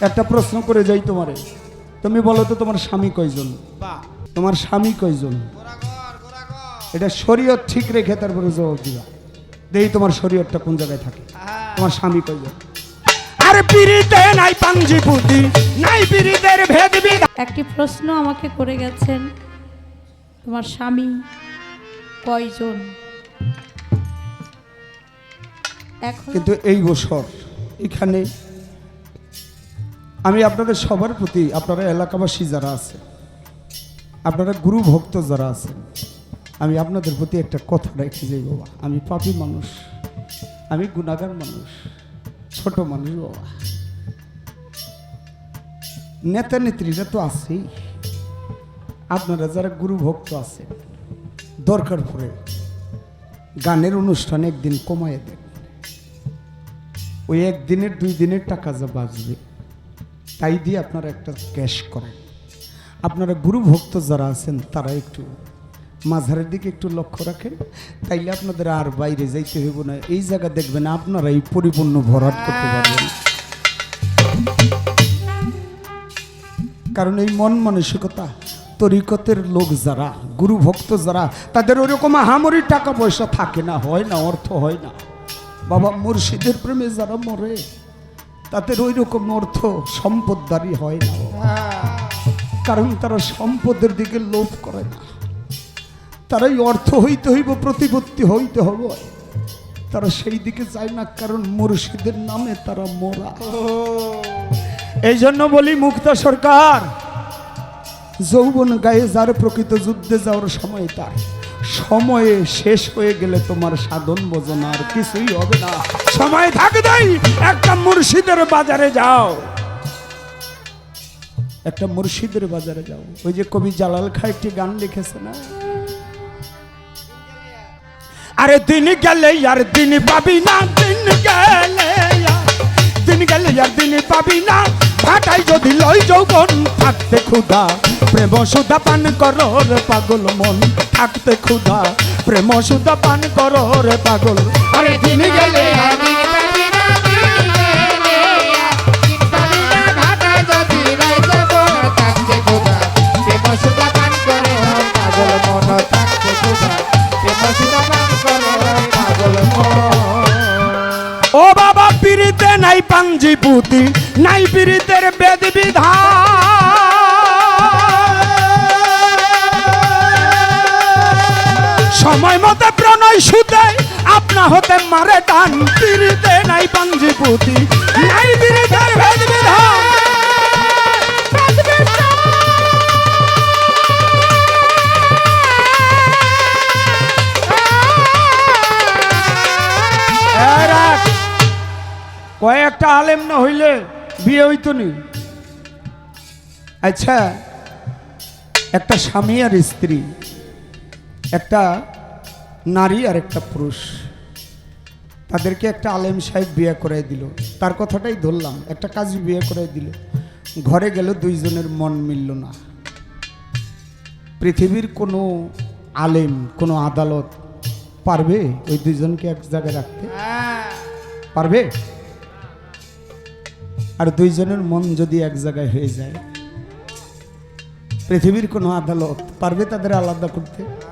একটা প্রশ্ন করে যাই তোমারে। তুমি বলো তো তোমার স্বামী কয়জন? তোমার স্বামী কয়জন? এটা শরীয়ত ঠিক রেখে তারপরে জবাব দিবা। দেই তোমার শরীয়তটা কোন জায়গায় থাকে। হ্যাঁ। তোমার স্বামী কয়জন? আরে পিড়িতে নাই পাঞ্জি পুতি নাই পিড়িতের ভেদ একটি প্রশ্ন আমাকে করে গেছেন তোমার স্বামী কয়জন? এখন কিন্তু এই বছর এখানে আমি আপনাদের সবার প্রতি, আপনারা এলাকাবাসী যারা আছে, আপনারা গুরু ভক্ত যারা আছেন, আমি আপনাদের প্রতি একটা কথা রেখে যাই, বাবা। আমি পাপি মানুষ, আমি গুণাগার মানুষ, ছোট মানুষ, বাবা। নেতা নেত্রীরা তো আছেই। আপনারা যারা গুরু ভক্ত আছেন, দরকার পড়ে গানের অনুষ্ঠানে একদিন কমায় দেন। ওই একদিনের, দুই দিনের টাকা যা বাঁচবে। তাই দিয়ে আপনারা একটা ক্যাশ করেন। আপনারা গুরু ভক্ত যারা আছেন, তারা একটু মাঝারের দিকে একটু লক্ষ্য রাখেন। তাইলে আপনাদের আর বাইরে যাইতে হইব না। এই জায়গা দেখবেন আপনারাই পরিপূর্ণ ভরাট করতে পারবেন। কারণ এই মন মানসিকতা, তরিকতের লোক যারা গুরু ভক্ত যারা, তাদের ওরকম আহামরি টাকা পয়সা থাকে না, হয় না, অর্থ হয় না। বাবা, মুর্শিদের প্রেমে যারা মরে তাদের ওই রকম অর্থ সম্পদদারি হয় না কারণ তারা সম্পদের দিকে লোভ করে না। তারাই অর্থ হইতে হইব প্রতিপত্তি হইতে হবে তারা সেই দিকে যায় না কারণ মুর্শিদের নামে তারা মোরা। এই জন্য বলি মুক্তা সরকার। যৌবন গায়ে যার প্রকৃত যুদ্ধে যাওয়ার সময় তার। সময়ে শেষ হয়ে গেলে তোমার সাধন বোঝনা আর কিছুই হবে না। সময় থাকতেই একটা মুর্শিদের বাজারে যাও। একটা মুর্শিদের বাজারে যাও। ওই যে কবি জালাল খা একটি গান লিখেছে না? আরে দিন গেলে আর দিন পাবি না, দিন গেলে দিন গেলে আর দিন পাবি না। ভাটাই যদি লই যৌবন থাকতে ক্ষুধা। প্রেম সুধা পান করো রে পাগল মন, থাকতে ক্ষুধা। প্রেম সুধা পান করো রে পাগল। আরে দিন গেলে ও বাবা, পিড়িতে নাই পাঞ্জি পুতি নাই পিড়িতের বেদ বিধান সময় মতে প্রণয় সুতে আপনা হতে মারে টান পিড়িতে নাই পাঞ্জি পুতি। নাই বিধান। কয়েকটা আলেম না হইলে বিয়ে হইতো নি। আচ্ছা একটা স্বামী আর স্ত্রী। একটা নারী আর একটা পুরুষ। তাদেরকে একটা আলেম সাহেব বিয়ে করাই দিল। তার কথাটাই ধরলাম, একটা কাজী বিয়ে করাই দিল। ঘরে গেল, দুইজনের মন মিলল না। পৃথিবীর কোনো আলেম, কোনো আদালত পারবে ওই দুইজনকে এক জায়গায় রাখতে? পারবে? আর দুইজনের মন যদি এক জায়গায় হয়ে যায়, পৃথিবীর কোনো আদালত পারবে তাদের আলাদা করতে?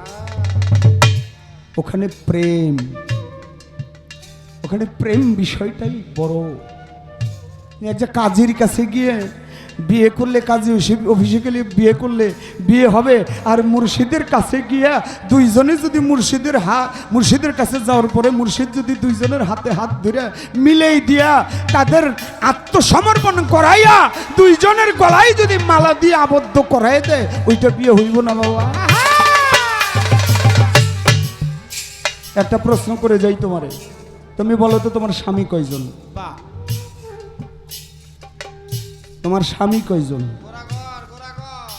ওখানে প্রেম ওখানে প্রেম বিষয়টাই বড়। একটা কাজীর কাছে গিয়ে বিয়ে করলে, কাজী অফিসে- গেলে বিয়ে করলে বিয়ে হবে, আর মুর্শিদের কাছে গিয়া দুইজনে যদি মুর্শিদের হা, মুর্শিদের কাছে যাওয়ার পরে মুর্শিদ যদি দুইজনের হাতে হাত ধরে মিলেই দিয়া তাদের আত্মসমর্পণ করাইয়া দুইজনের গলায় যদি মালা দিয়ে আবদ্ধ করাই দেয়, ওইটা বিয়ে হইব না বাবা। একটা প্রশ্ন করে যাই তোমারে। তুমি বলো তো তোমার স্বামী কয়জন? তোমার স্বামী কয়জন?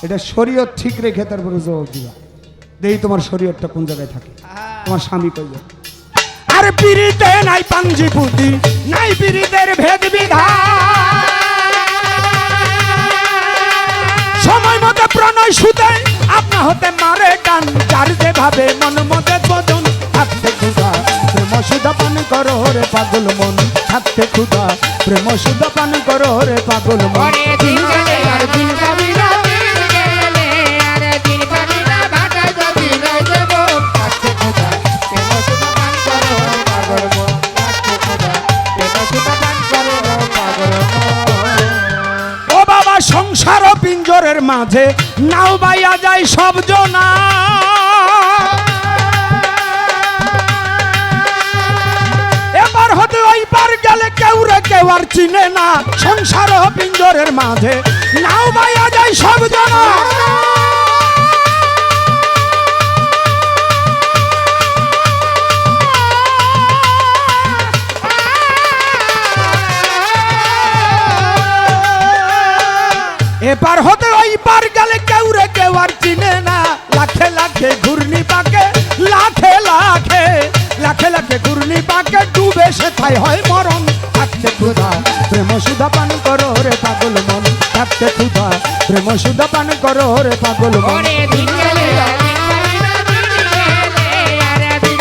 এটা শরীয়ত ঠিক রেখে তারপরে জবাব দিবা। দেই তোমার শরীয়তটা কোন জায়গায় থাকে। হ্যাঁ। তোমার স্বামী কয়জন? আরে পিড়িতে নাই পাঞ্জি পুতি নাই পিড়িতের ভেদ বিধান সময় মতো প্রণয় সুতে আপনা হতে মারে টান যার যে ভাবে মন মতে খুদা সুধা পান করো রে পাগল মন থাকতে ক্ষুধা। প্রেম সুধা পান করো রে পাগল মন। ওরে দিন গেলে আর দিন পাবি না দিন পার গেলে কেউ রে কেউ আর চিনে না সংসার পিঞ্জরের মাঝে। নাও বাইয়া যায় সব জনা। এপার হতে ওই পার গেলে কেউ রে কেউ আর চিনে না। লাখে লাখে ঘূর্ণি পাকে, লাখে লাখে লাখে লাখে ঘূর্ণি পাকে, ডুবে সেথায় হয় মরণ। ক্ষুধা প্রেম সুধা পান করো রে পাগল মন থাকতে ক্ষুধা প্রেম সুধা পান করো রে পাগল মন। ওরে দিন গেলে আর দিন পাবি না দিন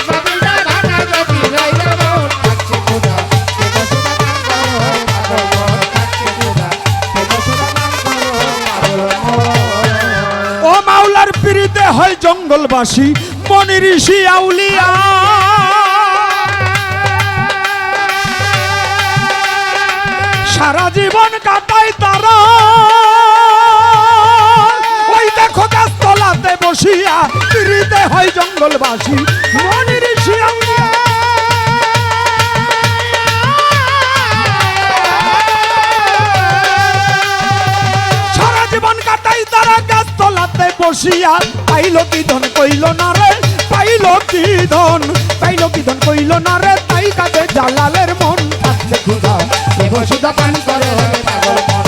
সারা জীবন কাটায় তারা। ওই দেখো গাছতলাতে বসিয়া পিড়িতে হয় জঙ্গলবাসী মনি আউলিয়া সারা কাটাই বসিয়া। পাইল কি ধন, কইল না রে, পাইল কি ধন, পাইল কি ধন, কইল না রে, তাই কাঁদে জালালের মন থাকতে ক্ষুধা পাগল মন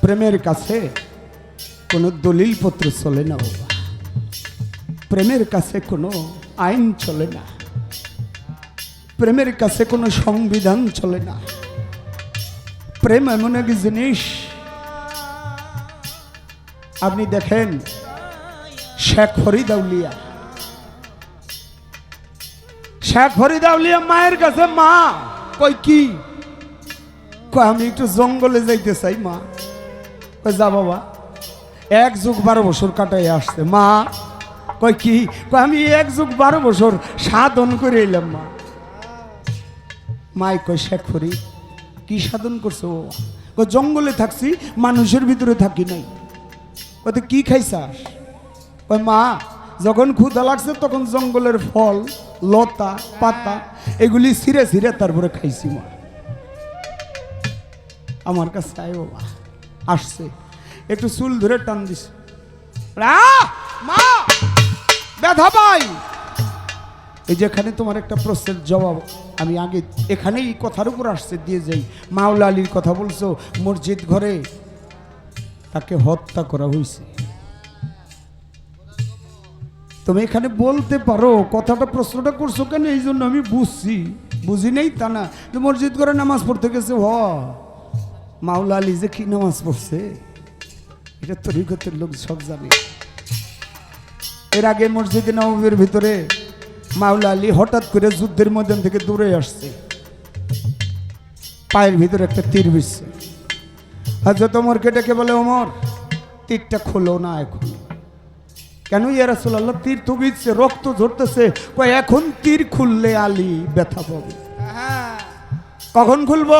প্রেমের কাছে কোনো দলিল পত্র চলে না বাবা। প্রেমের কাছে কোনো আইন চলে না। প্রেমের কাছে কোনো সংবিধান চলে না। প্রেম এমন এক জিনিস। আপনি দেখেন, শেখ ফরিদাউলিয়া। শেখ ফরিদাউলিয়া মায়ের কাছে মা কই কি? কয়, আমি একটু জঙ্গলে যাইতে চাই, মা। কই যা বাবা। এক যুগ বারো বছর কাটাই আসছে, মা। কই কি? কয়, আমি এক যুগ বারো বছর সাধন করে এলাম, মা। মাই কই শেখ ফরি কি সাধন করছ কই জঙ্গলে থাকছি মানুষের ভিতরে থাকি নাই। কই তো কি খাইছাস? কই মা যখন ক্ষুধা লাগছে তখন জঙ্গলের ফল লতা পাতা এগুলি ছিঁড়ে ছিঁড়ে তারপরে খাইছি মা। আমার কাছে আয় বাবা আসছে। একটু চুল ধরে টান আ, মা ব্যথা পাই? এই যেখানে তোমার একটা প্রশ্নের জবাব। আমি আগে এখানে এই কথার উপর আসছে, দিয়ে যাই। মাওলা আলীর কথা বলছো, মসজিদ ঘরে তাকে হত্যা করা হয়েছে। তুমি এখানে বলতে পারো, কথাটা, প্রশ্নটা করছ কেন? এই জন্য আমি বুঝছি। বুঝি নেই তা না। যে মসজিদ ঘরে নামাজ পড়তে গেছে, হ। মাওলা আলী যে কি নামাজ পড়ছে, এটা তরিকতের লোক সব জানে। এর আগে মসজিদে নবীর ভিতরে মাওলা আলী হঠাৎ করে যুদ্ধের ময়দান থেকে দূরে আসছে। পায়ের ভিতরে একটা তীর বিচ্ছে হজরত ওমরকে ডেকে বলে, ওমর, তীরটা খোলো না এখন। কেন ইয়া রাসূলুল্লাহ? তীর তো বিচ্ছে রক্ত ঝরতেছে। কয়, এখন তীর খুললে আলী ব্যথা পাবে। কখন খুলবো?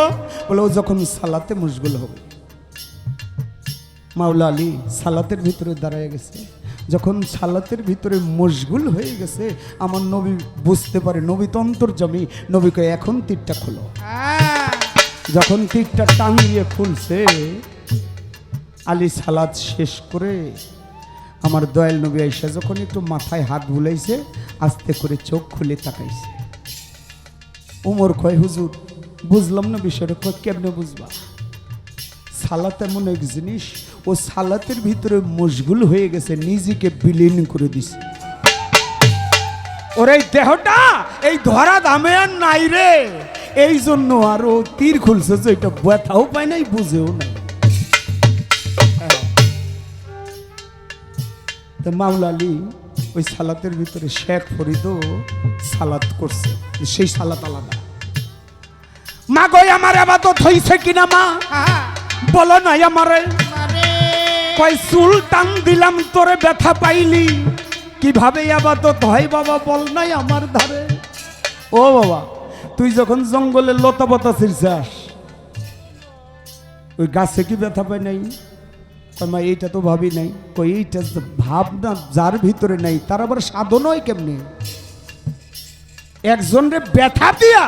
বলে, ও যখন সালাতে মুশগুল হবে। মাওলা আলী সালাতের ভিতরে দাঁড়ায় গেছে। যখন সালাতের ভিতরে মশগুল হয়ে গেছে আমার নবী বুঝতে পারে নবী তন্তর জমি নবীকে এখন তীরটা খোলো। যখন তীরটা টাঙিয়ে খুলছে আলী সালাদ শেষ করে আমার দয়াল নবী আইসা যখন একটু মাথায় হাত বুলাইছে আস্তে করে চোখ খুলে তাকাইছে। উমর কয় হুজুর বুঝলাম না বিষয়টা কয় কেমনে বুঝবা? সালাত এমন এক জিনিস ও সালাতের ভিতরে মশগুল হয়ে গেছে, নিজেকে বিলীন করে দিছে। ওর এই দেহটা, এই ধরা দামে আর নাই রে। এই জন্য আরও তীর খুলছে যে এটা ব্যথাও পায় নাই, বুঝেও নাই। তো ওই সালাতের ভিতরে শেখ ফরিদও সালাত করছে, সেই সালাত আলাদা। মা গই আমার আবাদত হইছে কিনা মা? বলো নাই আমারে। কয় চুল টান দিলাম, তোরে ব্যথা পাইলি। কীভাবে আবাদত হয় বাবা বল নাই আমার ধারে? ও বাবা, তুই যখন জঙ্গলে লতা বতা ছিড়ছাস, ওই গাছে কি ব্যথা পাই নাই? মা, এইটা তো ভাবি নাই। কই এইটা ভাবনা, যার ভিতরে নাই, তার আবার সাধনই কেমনি? একজনরে ব্যথা দিয়া,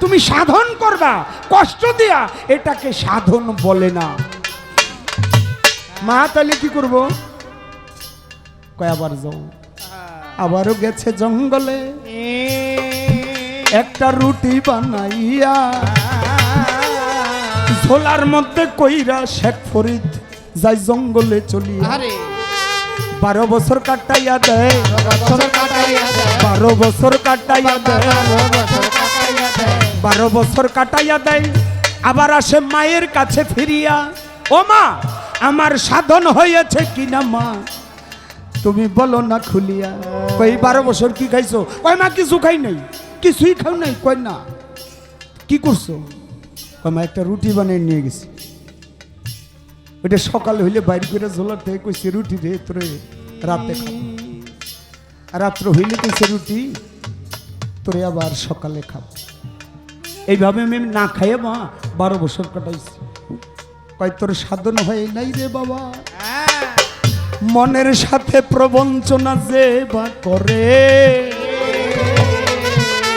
তুমি সাধন করবা, কষ্ট দিয়া, এটাকে সাধন বলে না। মা তাহলে কি করব? কয় আবার যাও। আবারও গেছে জঙ্গলে। একটা রুটি বানাইয়া ঝোলার মধ্যে কইরা শেখ ফরিদ যাই জঙ্গলে চলিয়া। বারো বছর কাটাইয়া দেয়। বারো বছর কাটাইয়া দেয়। বছর কাটাইয়া দেয়। বারো বছর কাটাইয়া দেয়। আবার আসে মায়ের কাছে ফিরিয়া। ও মা আমার সাধন হয়েছে কিনা, মা? তুমি বলো না খুলিয়া। কই, বারো বছর কি খাইছো? কয় মা, কিছু খাই নাই? কিছুই খাও নাই? কয় না। কি করছ? কয় মা, একটা রুটি বানিয়ে নিয়ে গেছি। ওইটা সকাল হইলে বাইর করে ঝোলার থেকে কইছে, রুটি রে তোরে রাতে খাব। রাত্র হইলে কইছে, রুটি তোরে আবার সকালে খাব। এইভাবে আমি না খাইয়ে, মা, বারো বছর কাটাইছি। কয় তোর সাধন হয় নাই রে বাবা? মনের সাথে প্রবঞ্চনা যে বা করে।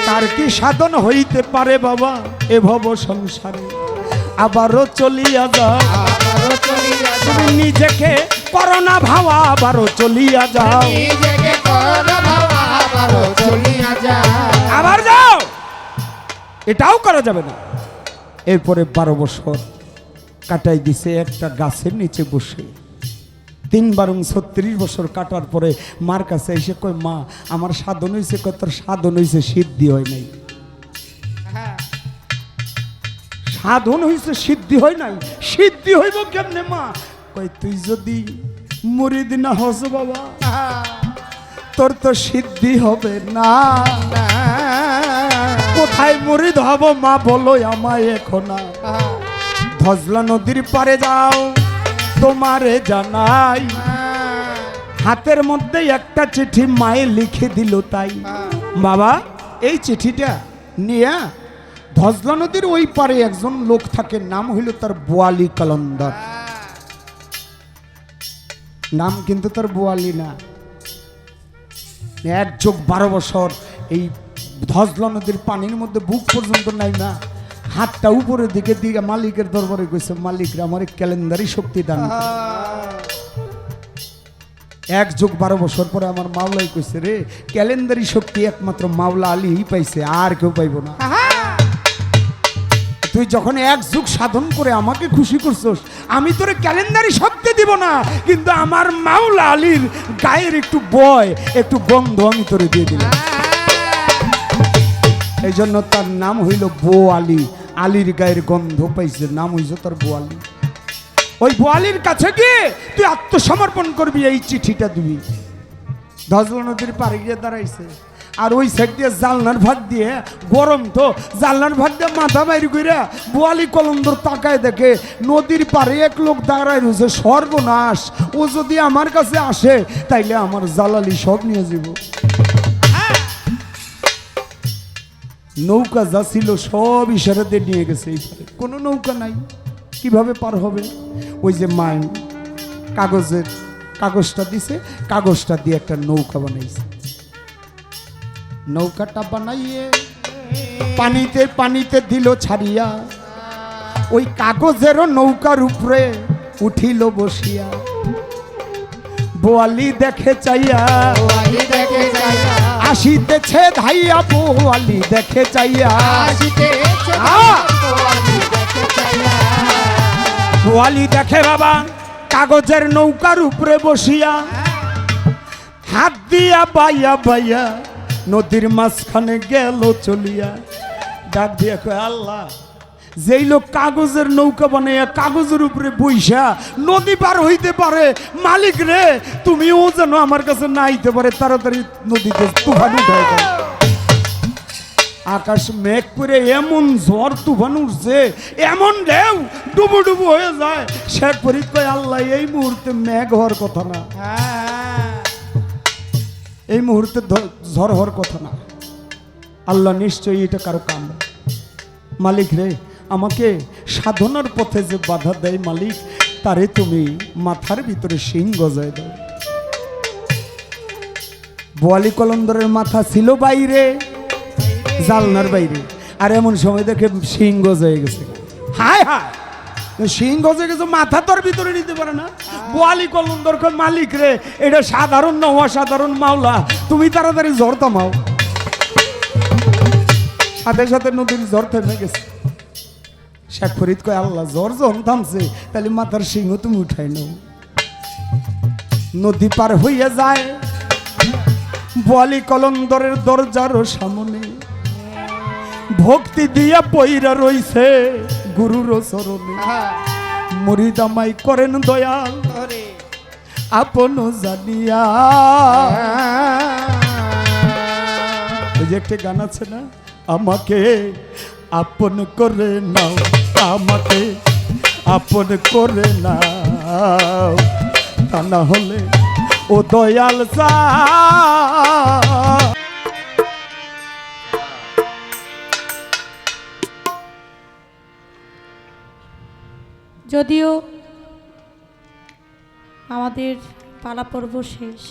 তার কি সাধন হইতে পারে বাবা এ ভব সংসারে? আবারও চলিয়া যাও তুমি নিজেকে করোনা ভাবা আবারও চলিয়া যাও আবার যাও। এটাও করা যাবে না। এরপরে বারো বছর কাটাই দিছে একটা গাছের নিচে বসে। তিন বারং ছত্রিশ বছর কাটার পরে মার কাছে এসে কয়, মা, আমার সাধন হয়েছে কয়, তোর সাধন হয়েছে সিদ্ধি হয় নাই। সাধন হয়েছে সিদ্ধি হয় নাই। সিদ্ধি হইব কেমনে, মা? কয়, তুই যদি মুরিদ না হস বাবা, তোর তো সিদ্ধি হবে না। কোথায় মুরিদ হব মা বলো আমায় এখন ধজলা নদীর পারে যাও, তোমারে জানাই। হাতের মধ্যে একটা চিঠি মায়ে লিখে দিল তাই। বাবা, এই চিঠিটা নিয়ে ধজলা নদীর ওই পারে একজন লোক থাকে, নাম হইল তার বোয়ালি কলন্দর। নাম কিন্তু তার বোয়ালি না। এক যোগ বারো বছর এই ধজলা নদীর পানির মধ্যে বুক পর্যন্ত নাই না। হাতটা উপরের দিকে দিকে মালিকের দরবারে গেছে মালিকরা আমার ক্যালেন্ডারি শক্তি দান এক যুগ বারো বছর পরে আমার মাওলাই কইছে রে ক্যালেন্ডারি শক্তি একমাত্র মাওলা আলীই পাইছে আর কেউ পাইব না। তুই যখন এক যুগ সাধন করে আমাকে খুশি করছস আমি তোরে ক্যালেন্ডারি শক্তি দিব না কিন্তু আমার মাওলা আলীর গায়ের একটু বয় একটু গন্ধ আমি তোরে দিয়ে দিলাম। এই জন্য তার নাম হইল বো আলী। আলীর গায়ের গন্ধ পাইছে, নাম হইছে তার বো আলী ওই বোয়ালির কাছে গিয়ে তুই আত্মসমর্পণ করবি, এই চিঠিটা দিবি। ধজলা নদীর পাড়ে গিয়ে দাঁড়াইছে। আর ওই সাইড দিয়ে জালনার ভাগ দিয়ে গরম তো, জালনার ভাগ দিয়ে মাথা বাইর করে বোয়ালি কলন্দর তাকায় দেখে, নদীর পাড়ে এক লোক দাঁড়ায় রয়েছে, সর্বনাশ। ও যদি আমার কাছে আসে, তাইলে আমার জালালি সব নিয়ে যাব। নৌকা যা ছিল সব ইশারাতে নিয়ে গেছে কোনো নৌকা নাই। কীভাবে পার হবে? ওই যে মাই কাগজের কাগজটা দিছে, কাগজটা দিয়ে একটা নৌকা বানাইছে। নৌকাটা বানাইয়ে পানিতে পানিতে দিল ছাড়িয়া, ওই কাগজেরও নৌকার উপরে উঠিল বসিয়া। বোয়ালি দেখে চাইয়া দেখে যাইয়া আসিতেছে ধাইয়া বোয়ালি দেখে চাইয়া। বোয়ালি দেখে বাবা কাগজের নৌকার উপরে বসিয়া। হাত দিয়া বাইয়া বাইয়া নদীর মাঝখানে গেল চলিয়া। ডাক দিয়া কয় আল্লাহ যেই লোক কাগজের নৌকা বানাইয়া কাগজের উপরে বইসা নদী পার হইতে পারে, মালিক রে, তুমিও যেন আমার কাছে না আইতে পারে, তাড়াতাড়ি নদীতে তুফান আকাশ মেঘ করে এমন ঝড় তুফান উঠছে, এমন ঢেউ ডুবু ডুবু হয়ে যায়। শেখ ফরিদ কয় আল্লাহ এই মুহূর্তে মেঘ হওয়ার কথা না। এই মুহূর্তে ঝড় হওয়ার কথা না। আল্লাহ নিশ্চয়ই এটা কারও কাম মালিক রে আমাকে সাধনার পথে যে বাধা দেয় মালিক, তারে তুমি মাথার ভিতরে শিং গজায় দাও। বোয়ালি কলন্দরের মাথা ছিল বাইরে, জালনার বাইরে, আর এমন সময় দেখে শিং গজায় গেছে। হায় হায়! শিং গজে গেছে, মাথা তোর ভিতরে নিতে পারে না। বোয়ালি কলন্দর মালিক রে, এটা সাধারণ না অসাধারণ মাওলা, তুমি তাড়াতাড়ি ঝড় থামাও। সাথে সাথে নদীর ঝড় থেমে গেছে। শেখ ফরিদ কয় আল্লাহ জ্বর যখন থামছে তাহলে মাথার সিংহ তুমি উঠাই নাও। নদী পার হইয়া যায় বলি কলন্দরের দরজার সামনে। ভক্তি দিয়া পইরা রইছে গুরুর চরণে। হ্যাঁ মরিদামাই করেন দয়াল আপন জানিয়া। ওই যে একটা গান আছে না আমাকে আপন করে নাও আমাকে, আপন করে নাও। তা না হলে ও দয়াল যদিও আমাদের পালা পর্ব শেষ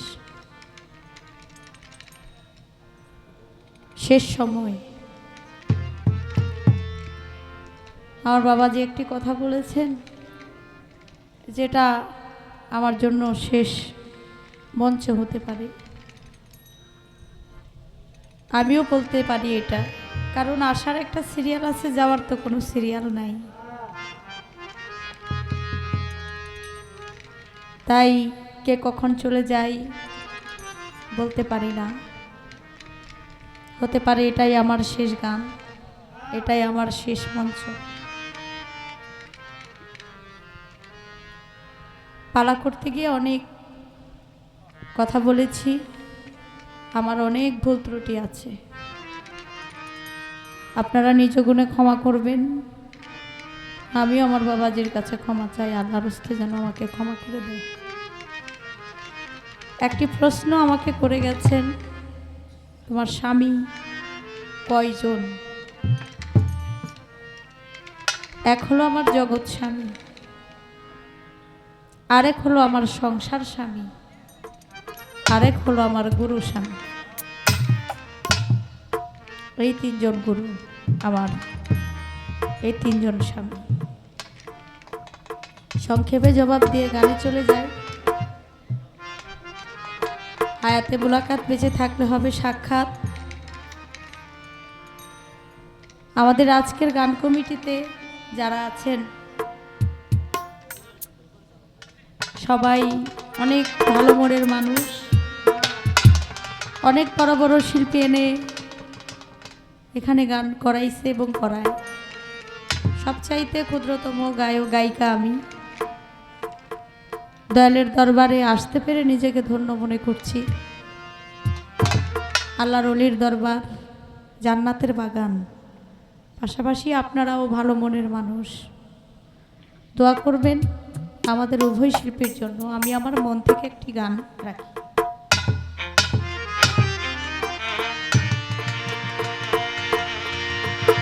শেষ সময় আমার বাবা যে একটি কথা বলেছেন যেটা আমার জন্য শেষ মঞ্চ হতে পারে। আমিও বলতে পারি এটা, কারণ আসার একটা সিরিয়াল আছে, যাওয়ার তো কোনো সিরিয়াল নাই। তাই কে কখন চলে যাই বলতে পারি না। হতে পারে এটাই আমার শেষ গান, এটাই আমার শেষ মঞ্চ। পালা করতে গিয়ে অনেক কথা বলেছি। আমার অনেক ভুল ত্রুটি আছে। আপনারা নিজ গুণে ক্ষমা করবেন। আমি আমার বাবাজির কাছে ক্ষমা চাই। আল্লাহর হস্তে যেন আমাকে ক্ষমা করে দেয়। একটি প্রশ্ন আমাকে করে গেছেন, তোমার স্বামী কয়জন? এক হলো আমার জগৎ স্বামী। আরেক হলো আমার সংসার স্বামী, আরেক হলো আমার গুরু স্বামী। এই তিনজন গুরু আমার, এই তিনজন স্বামী। সংক্ষেপে জবাব দিয়ে গানে চলে যায়। আয়াতে মুলাকাত বেঁচে থাকলে হবে সাক্ষাৎ। আমাদের আজকের গান কমিটিতে যারা আছেন সবাই অনেক ভালো মনের মানুষ। অনেক বড় বড় শিল্পী এনে এখানে গান করাইছে এবং করায়। সবচাইতে ক্ষুদ্রতম গায়ক, গায়িকা আমি। দয়ালের দরবারে আসতে পেরে নিজেকে ধন্য মনে করছি। আল্লাহর অলির দরবার, জান্নাতের বাগান। পাশাপাশি আপনারাও ভালো মনের মানুষ। দোয়া করবেন। আমাদের উভয় শিল্পীর জন্য আমি আমার মন থেকে একটি গান রাখি।